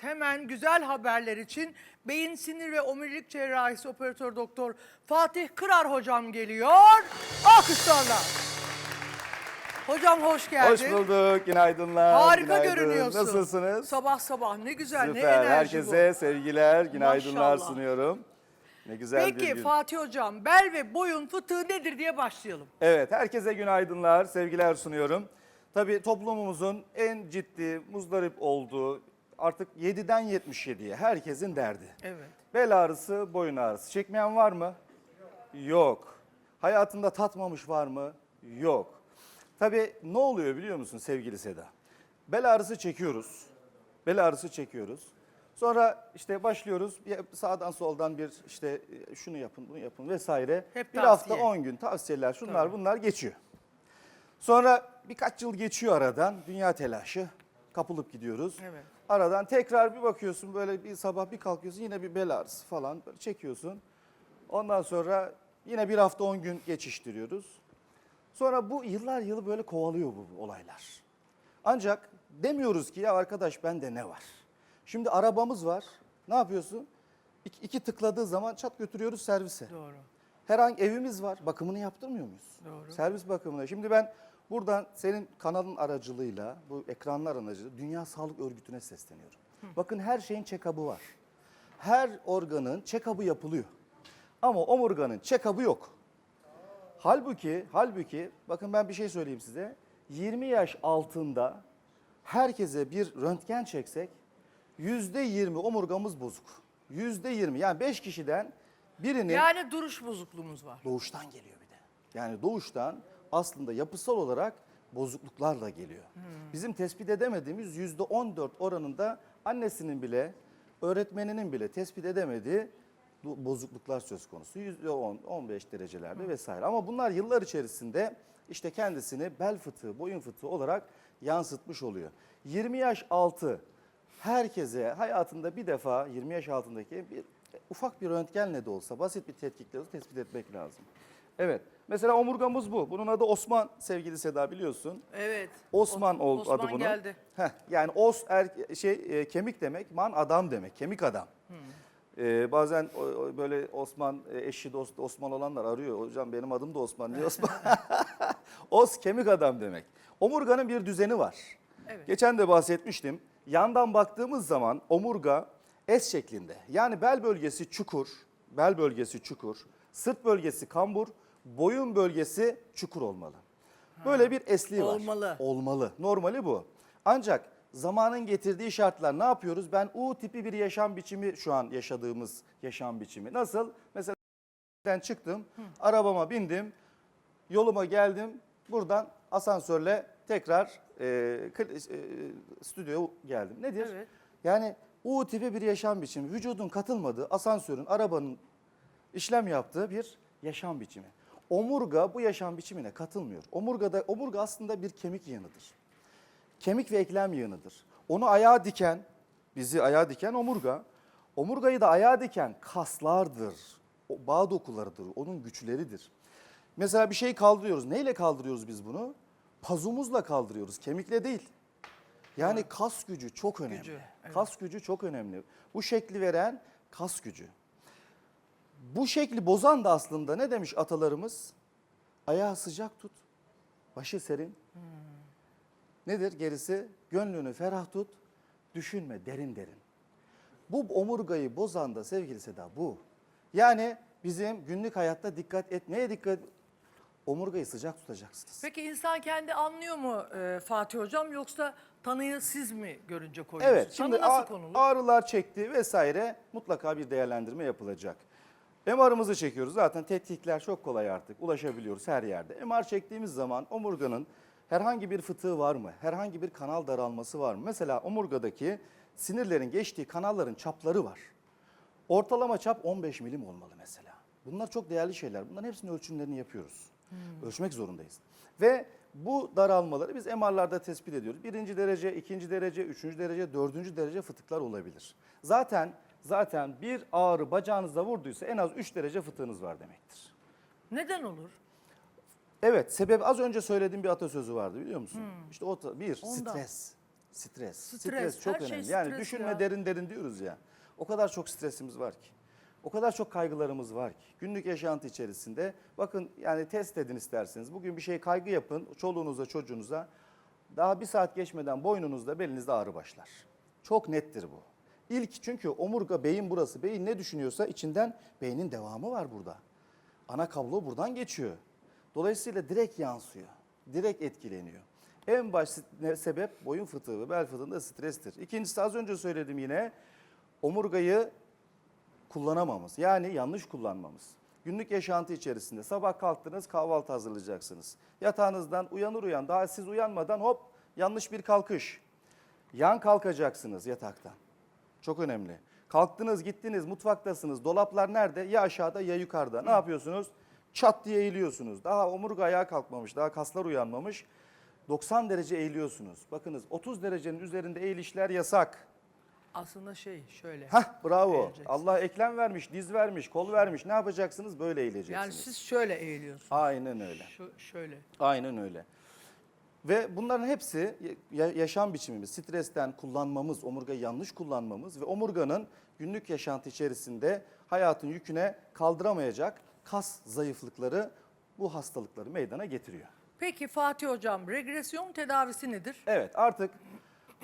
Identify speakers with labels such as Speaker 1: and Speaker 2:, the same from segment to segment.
Speaker 1: Hemen güzel haberler için beyin sinir ve omurilik cerrahisi operatör doktor Fatih Kırar hocam geliyor. Alkışlarla. Hocam hoş geldin.
Speaker 2: Hoş bulduk. Günaydınlar.
Speaker 1: Harika
Speaker 2: günaydın.
Speaker 1: görünüyorsun.
Speaker 2: Nasılsınız?
Speaker 1: Sabah sabah ne güzel ne
Speaker 2: Süper.
Speaker 1: enerji
Speaker 2: Herkese
Speaker 1: bu.
Speaker 2: sevgiler, günaydınlar
Speaker 1: Maşallah.
Speaker 2: sunuyorum. Ne güzel bir
Speaker 1: Peki
Speaker 2: gün.
Speaker 1: Fatih hocam bel ve boyun fıtığı nedir diye başlayalım.
Speaker 2: Evet, herkese günaydınlar, sevgiler sunuyorum. Tabii toplumumuzun en ciddi, muzdarip olduğu artık 7'den 77'ye herkesin derdi.
Speaker 1: Evet.
Speaker 2: Bel ağrısı, boyun ağrısı. Çekmeyen var mı? Yok. Hayatında tatmamış var mı? Yok. Tabii ne oluyor biliyor musun sevgili Seda? Bel ağrısı çekiyoruz. Bel ağrısı çekiyoruz. Sonra işte başlıyoruz sağdan soldan bir işte e, şunu yapın bunu yapın vesaire.
Speaker 1: Hep
Speaker 2: bir hafta
Speaker 1: tavsiye.
Speaker 2: 10 gün tavsiyeler şunlar
Speaker 1: Tabii.
Speaker 2: bunlar geçiyor. Sonra birkaç yıl geçiyor aradan dünya telaşı kapılıp gidiyoruz.
Speaker 1: Evet.
Speaker 2: Aradan tekrar bir bakıyorsun böyle bir sabah bir kalkıyorsun yine bir bel ağrısı falan böyle çekiyorsun. Ondan sonra yine bir hafta 10 gün geçiştiriyoruz. Sonra bu yıllar yılı böyle kovalıyor bu, bu olaylar. Ancak demiyoruz ki ya arkadaş bende ne var? Şimdi arabamız var. Ne yapıyorsun? İki, iki tıkladığı zaman çat götürüyoruz servise.
Speaker 1: Doğru.
Speaker 2: Herhangi evimiz var. Bakımını yaptırmıyor muyuz?
Speaker 1: Doğru.
Speaker 2: Servis bakımına. Şimdi ben buradan senin kanalın aracılığıyla, bu ekranlar aracılığıyla Dünya Sağlık Örgütü'ne sesleniyorum. Bakın her şeyin check-up'ı var. Her organın check-up'ı yapılıyor. Ama omurganın check-up'ı yok. Halbuki, halbuki bakın ben bir şey söyleyeyim size. 20 yaş altında herkese bir röntgen çeksek %20 omurgamız bozuk. %20 yani 5 kişiden birinin
Speaker 1: Yani duruş bozukluğumuz var.
Speaker 2: doğuştan geliyor bir de. Yani doğuştan aslında yapısal olarak bozukluklarla geliyor. Bizim tespit edemediğimiz yüzde 14 oranında annesinin bile, öğretmeninin bile tespit edemediği bozukluklar söz konusu. Yüzde 10, 15 derecelerde vesaire. Ama bunlar yıllar içerisinde işte kendisini bel fıtığı, boyun fıtığı olarak yansıtmış oluyor. 20 yaş altı herkese hayatında bir defa 20 yaş altındaki bir ufak bir röntgenle de olsa basit bir tetkikle de tespit etmek lazım. Evet. Mesela omurgamız bu. Bunun adı Osman sevgili Seda biliyorsun.
Speaker 1: Evet.
Speaker 2: Osman
Speaker 1: O- Osman
Speaker 2: adı bunun.
Speaker 1: geldi.
Speaker 2: Heh, yani os er, şey e, kemik demek, man adam demek, kemik adam.
Speaker 1: Hmm.
Speaker 2: Ee, bazen o- o böyle Osman e, eşi dost Osman olanlar arıyor. Hocam benim adım da Osman. Niye Osman? Os kemik adam demek. Omurganın bir düzeni var.
Speaker 1: Evet.
Speaker 2: Geçen de bahsetmiştim. Yandan baktığımız zaman omurga S şeklinde. Yani bel bölgesi çukur, bel bölgesi çukur, sırt bölgesi kambur, boyun bölgesi çukur olmalı. Böyle bir esliği var.
Speaker 1: Olmalı.
Speaker 2: Olmalı. Normali bu. Ancak zamanın getirdiği şartlar ne yapıyoruz? Ben U tipi bir yaşam biçimi şu an yaşadığımız yaşam biçimi. Nasıl? Mesela ben çıktım, arabama bindim, yoluma geldim. Buradan asansörle tekrar e, e, stüdyoya geldim. Nedir?
Speaker 1: Evet.
Speaker 2: Yani U tipi bir yaşam biçimi. Vücudun katılmadığı asansörün, arabanın işlem yaptığı bir yaşam biçimi. Omurga bu yaşam biçimine katılmıyor. Omurgada omurga aslında bir kemik yığınıdır. Kemik ve eklem yığınıdır. Onu ayağa diken, bizi ayağa diken omurga. Omurgayı da ayağa diken kaslardır. O bağ dokularıdır, onun güçleridir. Mesela bir şey kaldırıyoruz. Neyle kaldırıyoruz biz bunu? Pazumuzla kaldırıyoruz, kemikle değil. Yani kas gücü çok önemli.
Speaker 1: Gücü, evet.
Speaker 2: Kas gücü çok önemli. Bu şekli veren kas gücü. Bu şekli bozan da aslında ne demiş atalarımız? Ayağı sıcak tut, başı serin. Nedir gerisi? Gönlünü ferah tut, düşünme derin derin. Bu omurgayı bozan da sevgili Seda bu. Yani bizim günlük hayatta dikkat et. Neye dikkat? Omurgayı sıcak tutacaksınız.
Speaker 1: Peki insan kendi anlıyor mu e, Fatih hocam yoksa tanıyı siz mi görünce koyuyorsunuz?
Speaker 2: Evet, şimdi
Speaker 1: Tanı nasıl
Speaker 2: ağ-
Speaker 1: konulur?
Speaker 2: ağrılar çekti vesaire mutlaka bir değerlendirme yapılacak. MR'ımızı çekiyoruz. Zaten tetkikler çok kolay artık. Ulaşabiliyoruz her yerde. MR çektiğimiz zaman omurganın herhangi bir fıtığı var mı? Herhangi bir kanal daralması var mı? Mesela omurgadaki sinirlerin geçtiği kanalların çapları var. Ortalama çap 15 milim olmalı mesela. Bunlar çok değerli şeyler. Bunların hepsinin ölçümlerini yapıyoruz. Ölçmek zorundayız. Ve bu daralmaları biz MR'larda tespit ediyoruz. Birinci derece, ikinci derece, üçüncü derece, dördüncü derece fıtıklar olabilir. Zaten zaten bir ağrı bacağınızda vurduysa en az 3 derece fıtığınız var demektir.
Speaker 1: Neden olur?
Speaker 2: Evet, sebep az önce söylediğim bir atasözü vardı biliyor musun? İşte o bir
Speaker 1: Ondan.
Speaker 2: stres. Stres.
Speaker 1: Stres,
Speaker 2: Stres, çok
Speaker 1: şey
Speaker 2: önemli. yani
Speaker 1: stres
Speaker 2: düşünme
Speaker 1: ya.
Speaker 2: derin derin diyoruz ya. O kadar çok stresimiz var ki. O kadar çok kaygılarımız var ki. Günlük yaşantı içerisinde bakın yani test edin isterseniz. Bugün bir şey kaygı yapın çoluğunuza çocuğunuza. Daha bir saat geçmeden boynunuzda belinizde ağrı başlar. Çok nettir bu. İlk çünkü omurga beyin burası. Beyin ne düşünüyorsa içinden beynin devamı var burada. Ana kablo buradan geçiyor. Dolayısıyla direkt yansıyor. Direkt etkileniyor. En baş sebep boyun fıtığı ve bel fıtığında strestir. İkincisi az önce söyledim yine omurgayı kullanamamız. Yani yanlış kullanmamız. Günlük yaşantı içerisinde sabah kalktınız kahvaltı hazırlayacaksınız. Yatağınızdan uyanır uyan daha siz uyanmadan hop yanlış bir kalkış. Yan kalkacaksınız yataktan. Çok önemli. Kalktınız gittiniz mutfaktasınız. Dolaplar nerede? Ya aşağıda ya yukarıda. Ne yapıyorsunuz? Çat diye eğiliyorsunuz. Daha omurga ayağa kalkmamış. Daha kaslar uyanmamış. 90 derece eğiliyorsunuz. Bakınız 30 derecenin üzerinde eğilişler yasak.
Speaker 1: Aslında şey şöyle.
Speaker 2: Hah bravo.
Speaker 1: Eğileceksiniz.
Speaker 2: Allah eklem vermiş, diz vermiş, kol vermiş. Ne yapacaksınız? Böyle eğileceksiniz.
Speaker 1: Yani siz şöyle eğiliyorsunuz.
Speaker 2: Aynen öyle.
Speaker 1: Şu, şöyle.
Speaker 2: Aynen öyle. Ve bunların hepsi ya- yaşam biçimimiz, stresten kullanmamız, omurgayı yanlış kullanmamız ve omurganın günlük yaşantı içerisinde hayatın yüküne kaldıramayacak kas zayıflıkları bu hastalıkları meydana getiriyor.
Speaker 1: Peki Fatih Hocam regresyon tedavisi nedir?
Speaker 2: Evet artık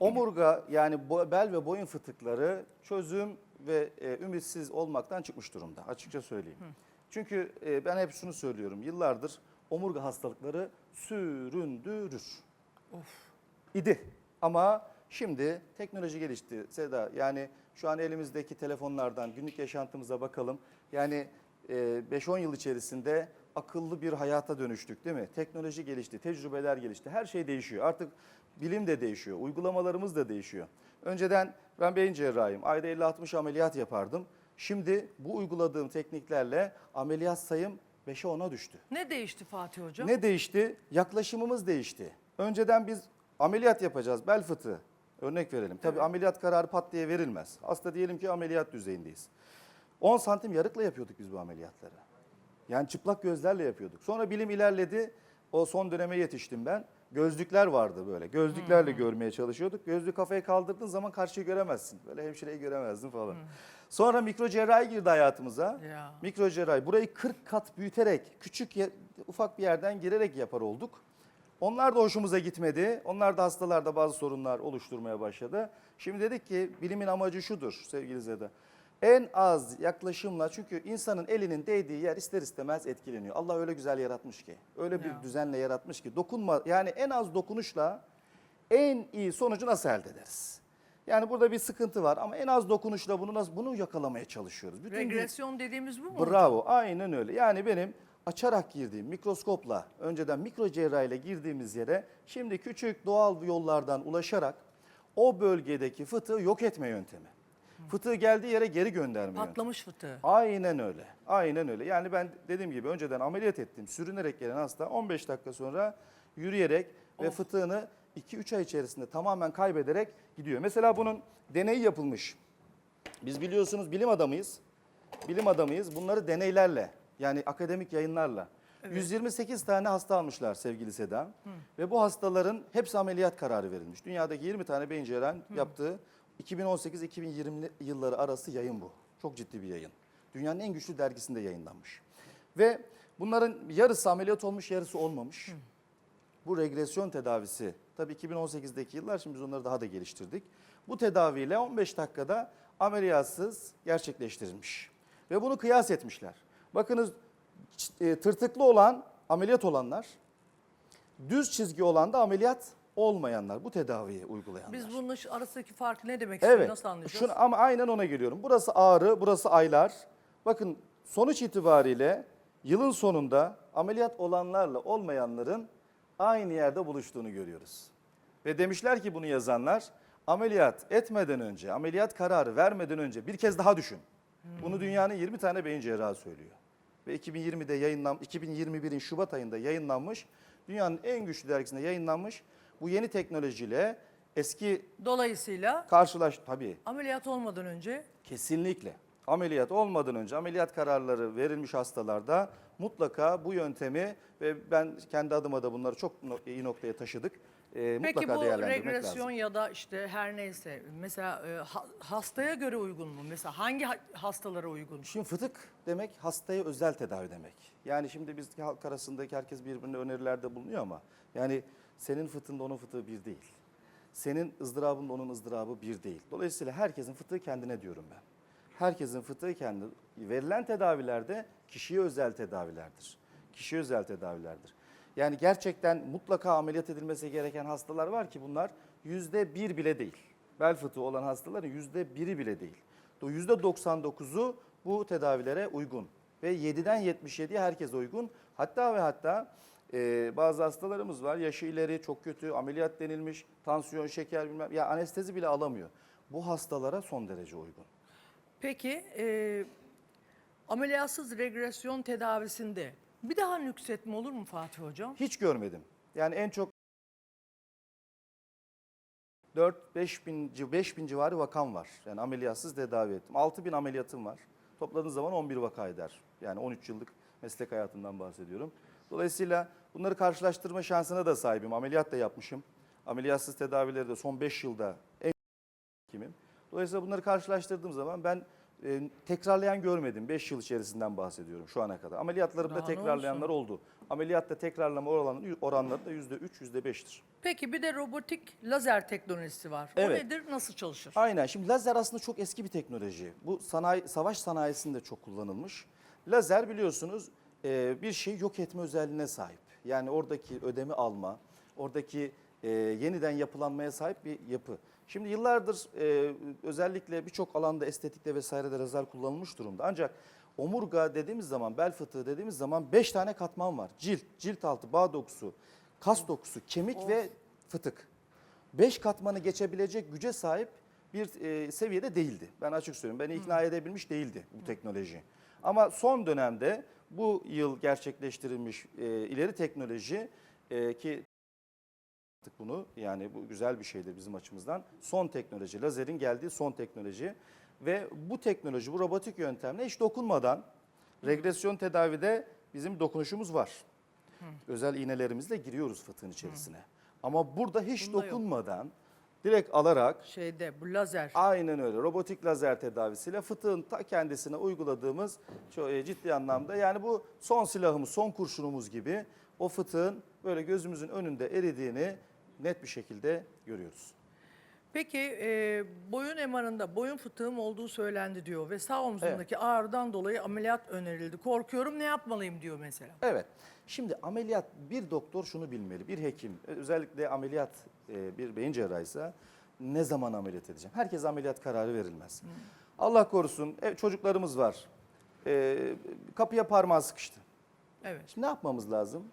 Speaker 2: omurga yani bel ve boyun fıtıkları çözüm ve e, ümitsiz olmaktan çıkmış durumda açıkça söyleyeyim. Çünkü e, ben hep şunu söylüyorum yıllardır omurga hastalıkları süründürür. idi. Ama şimdi teknoloji gelişti Seda. Yani şu an elimizdeki telefonlardan günlük yaşantımıza bakalım. Yani e, 5-10 yıl içerisinde akıllı bir hayata dönüştük değil mi? Teknoloji gelişti, tecrübeler gelişti. Her şey değişiyor. Artık bilim de değişiyor, uygulamalarımız da değişiyor. Önceden ben beyin cerrahıyım. Ayda 50-60 ameliyat yapardım. Şimdi bu uyguladığım tekniklerle ameliyat sayım 5'e 10'a düştü.
Speaker 1: Ne değişti Fatih Hocam?
Speaker 2: Ne değişti? Yaklaşımımız değişti. Önceden biz ameliyat yapacağız, bel fıtığı. Örnek verelim. Tabii ameliyat kararı pat diye verilmez. Hasta diyelim ki ameliyat düzeyindeyiz. 10 santim yarıkla yapıyorduk biz bu ameliyatları. Yani çıplak gözlerle yapıyorduk. Sonra bilim ilerledi. O son döneme yetiştim ben. Gözlükler vardı böyle. Gözlüklerle görmeye çalışıyorduk. Gözlüğü kafaya kaldırdığın zaman karşıyı göremezsin. Böyle hemşireyi göremezdin falan. Sonra mikro cerrahi girdi hayatımıza.
Speaker 1: Ya.
Speaker 2: Mikro cerrahi. Burayı 40 kat büyüterek, küçük ufak bir yerden girerek yapar olduk. Onlar da hoşumuza gitmedi. Onlar da hastalarda bazı sorunlar oluşturmaya başladı. Şimdi dedik ki bilimin amacı şudur sevgili Zeda. En az yaklaşımla çünkü insanın elinin değdiği yer ister istemez etkileniyor. Allah öyle güzel yaratmış ki. Öyle bir düzenle yaratmış ki dokunma yani en az dokunuşla en iyi sonucu nasıl elde ederiz? Yani burada bir sıkıntı var ama en az dokunuşla bunu nasıl bunu yakalamaya çalışıyoruz. Bütün
Speaker 1: Regresyon dediğimiz bu mu?
Speaker 2: Bravo, aynen öyle. Yani benim açarak girdiğim mikroskopla, önceden mikro cerrahiyle girdiğimiz yere şimdi küçük doğal yollardan ulaşarak o bölgedeki fıtığı yok etme yöntemi. Fıtığı geldiği yere geri gönderme yöntemi.
Speaker 1: Patlamış fıtığı.
Speaker 2: Aynen öyle. Aynen öyle. Yani ben dediğim gibi önceden ameliyat ettim. Sürünerek gelen hasta 15 dakika sonra yürüyerek ve fıtığını 2-3 ay içerisinde tamamen kaybederek gidiyor. Mesela bunun deneyi yapılmış. Biz biliyorsunuz bilim adamıyız. Bilim adamıyız. Bunları deneylerle yani akademik yayınlarla. 128 tane hasta almışlar sevgili Seda. Ve bu hastaların hepsi ameliyat kararı verilmiş. Dünyadaki 20 tane beyin cerrahın yaptığı 2018-2020 yılları arası yayın bu. Çok ciddi bir yayın. Dünyanın en güçlü dergisinde yayınlanmış. Ve bunların yarısı ameliyat olmuş, yarısı olmamış. Bu regresyon tedavisi, tabii 2018'deki yıllar şimdi biz onları daha da geliştirdik. Bu tedaviyle 15 dakikada ameliyatsız gerçekleştirilmiş. Ve bunu kıyas etmişler. Bakınız e, tırtıklı olan ameliyat olanlar, düz çizgi olan da ameliyat olmayanlar, bu tedaviyi uygulayanlar.
Speaker 1: Biz bunun arasındaki farkı ne demek istiyor?
Speaker 2: Evet.
Speaker 1: Nasıl anlayacağız?
Speaker 2: Şunu, ama aynen ona geliyorum. Burası ağrı, burası aylar. Bakın sonuç itibariyle yılın sonunda ameliyat olanlarla olmayanların aynı yerde buluştuğunu görüyoruz. Ve demişler ki bunu yazanlar ameliyat etmeden önce, ameliyat kararı vermeden önce bir kez daha düşün. Bunu dünyanın 20 tane beyin cerrahı söylüyor. Ve 2020'de yayınlan 2021'in Şubat ayında yayınlanmış. Dünyanın en güçlü dergisinde yayınlanmış. Bu yeni teknolojiyle eski
Speaker 1: Dolayısıyla
Speaker 2: karşılaş tabii
Speaker 1: ameliyat olmadan önce
Speaker 2: Kesinlikle. Ameliyat olmadan önce ameliyat kararları verilmiş hastalarda mutlaka bu yöntemi ve ben kendi adıma da bunları çok no- iyi noktaya taşıdık. e,
Speaker 1: Peki
Speaker 2: mutlaka
Speaker 1: bu
Speaker 2: değerlendirmek
Speaker 1: regresyon
Speaker 2: lazım.
Speaker 1: ya da işte her neyse mesela e, ha- hastaya göre uygun mu? Mesela hangi ha- hastalara uygun?
Speaker 2: Şimdi fıtık demek hastaya özel tedavi demek. Yani şimdi biz halk arasındaki herkes birbirine önerilerde bulunuyor ama yani senin fıtığınla onun fıtığı bir değil. Senin ızdırabınla onun ızdırabı bir değil. Dolayısıyla herkesin fıtığı kendine diyorum ben. Herkesin fıtığı kendi. Verilen tedavilerde kişiye özel tedavilerdir. Kişiye özel tedavilerdir. Yani gerçekten mutlaka ameliyat edilmesi gereken hastalar var ki bunlar yüzde bir bile değil. Bel fıtığı olan hastaların yüzde biri bile değil. Yüzde 99'u bu tedavilere uygun. Ve 7'den 77'ye herkes uygun. Hatta ve hatta e, bazı hastalarımız var yaşı ileri çok kötü ameliyat denilmiş tansiyon şeker bilmem ya anestezi bile alamıyor. Bu hastalara son derece uygun.
Speaker 1: Peki e, ameliyatsız regresyon tedavisinde bir daha nüksetme olur mu Fatih Hocam?
Speaker 2: Hiç görmedim. Yani en çok 4-5 bin, 5 bin civarı vakam var. Yani ameliyatsız tedavi ettim. 6 bin ameliyatım var. Topladığınız zaman 11 vaka eder. Yani 13 yıllık meslek hayatından bahsediyorum. Dolayısıyla bunları karşılaştırma şansına da sahibim. Ameliyat da yapmışım. Ameliyatsız tedavileri de son 5 yılda en kimim. Dolayısıyla bunları karşılaştırdığım zaman ben e, tekrarlayan görmedim. 5 yıl içerisinden bahsediyorum şu ana kadar. Ameliyatlarımda
Speaker 1: Daha ne
Speaker 2: tekrarlayanlar oldu. Ameliyatta tekrarlama oranları, oranları da %3, %5'tir.
Speaker 1: Peki bir de robotik lazer teknolojisi var. O
Speaker 2: Evet.
Speaker 1: nedir? Nasıl çalışır?
Speaker 2: Aynen. Şimdi lazer aslında çok eski bir teknoloji. Bu sanayi, savaş sanayisinde çok kullanılmış. Lazer biliyorsunuz e, bir şeyi yok etme özelliğine sahip. Yani oradaki ödemi alma, oradaki e, yeniden yapılanmaya sahip bir yapı. Şimdi yıllardır e, özellikle birçok alanda estetikte vesairede lazer kullanılmış durumda. Ancak omurga dediğimiz zaman, bel fıtığı dediğimiz zaman 5 tane katman var. Cilt, cilt altı, bağ dokusu, kas dokusu, kemik ve fıtık. 5 katmanı geçebilecek güce sahip bir e, seviyede değildi. Ben açık söyleyeyim. Beni ikna edebilmiş değildi bu teknoloji. Ama son dönemde bu yıl gerçekleştirilmiş e, ileri teknoloji e, ki bunu yani bu güzel bir şeydir bizim açımızdan. Son teknoloji, lazerin geldiği son teknoloji ve bu teknoloji, bu robotik yöntemle hiç dokunmadan regresyon tedavide bizim dokunuşumuz var. Özel iğnelerimizle giriyoruz fıtığın içerisine. Ama burada hiç
Speaker 1: Bunda yok.
Speaker 2: Direkt alarak
Speaker 1: Şeyde bu lazer.
Speaker 2: Aynen öyle. Robotik lazer tedavisiyle fıtığın ta kendisine uyguladığımız çok e, ciddi anlamda yani bu son silahımız, son kurşunumuz gibi o fıtığın böyle gözümüzün önünde eridiğini net bir şekilde görüyoruz.
Speaker 1: Peki e, boyun MR'ında boyun fıtığım olduğu söylendi diyor ve sağ omzumdaki ağrıdan dolayı ameliyat önerildi. Korkuyorum ne yapmalıyım diyor mesela.
Speaker 2: Evet. Şimdi ameliyat bir doktor şunu bilmeli. Bir hekim özellikle ameliyat e, bir beyin cerrahıysa ne zaman ameliyat edeceğim? Herkes ameliyat kararı verilmez. Allah korusun e, çocuklarımız var. E, kapıya parmağı sıkıştı.
Speaker 1: Evet.
Speaker 2: Şimdi ne yapmamız lazım?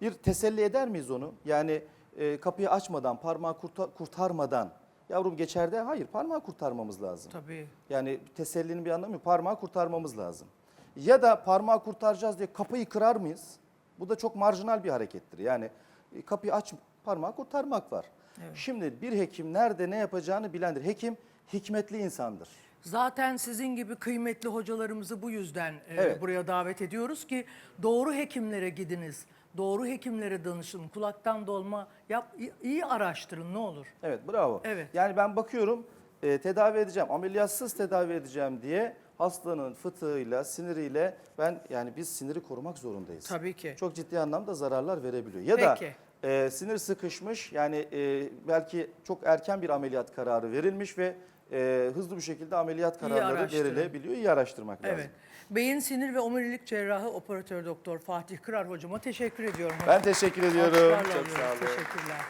Speaker 2: Bir teselli eder miyiz onu? Yani e, kapıyı açmadan, parmağı kurta- kurtarmadan yavrum geçer de hayır parmağı kurtarmamız lazım.
Speaker 1: Tabii.
Speaker 2: Yani tesellinin bir anlamı yok. Parmağı kurtarmamız lazım. Ya da parmağı kurtaracağız diye kapıyı kırar mıyız? Bu da çok marjinal bir harekettir. Yani e, kapıyı aç, parmağı kurtarmak var. Şimdi bir hekim nerede ne yapacağını bilendir. Hekim hikmetli insandır.
Speaker 1: Zaten sizin gibi kıymetli hocalarımızı bu yüzden e,
Speaker 2: Evet.
Speaker 1: buraya davet ediyoruz ki doğru hekimlere gidiniz. Doğru hekimlere danışın. Kulaktan dolma yap, iyi araştırın ne olur.
Speaker 2: Evet bravo.
Speaker 1: Evet.
Speaker 2: Yani ben bakıyorum e, tedavi edeceğim, ameliyatsız tedavi edeceğim diye hastanın fıtığıyla, siniriyle ben yani biz siniri korumak zorundayız.
Speaker 1: Tabii ki.
Speaker 2: Çok ciddi anlamda zararlar verebiliyor. Ya da
Speaker 1: Peki.
Speaker 2: e, sinir sıkışmış yani e, belki çok erken bir ameliyat kararı verilmiş ve e, hızlı bir şekilde ameliyat kararları
Speaker 1: araştırın.
Speaker 2: verilebiliyor. İyi araştırmak lazım.
Speaker 1: Evet. Beyin sinir ve omurilik cerrahı operatör doktor Fatih Kırar hocama teşekkür ediyorum.
Speaker 2: Ben teşekkür ediyorum. Çok sağ olun.
Speaker 1: Teşekkürler.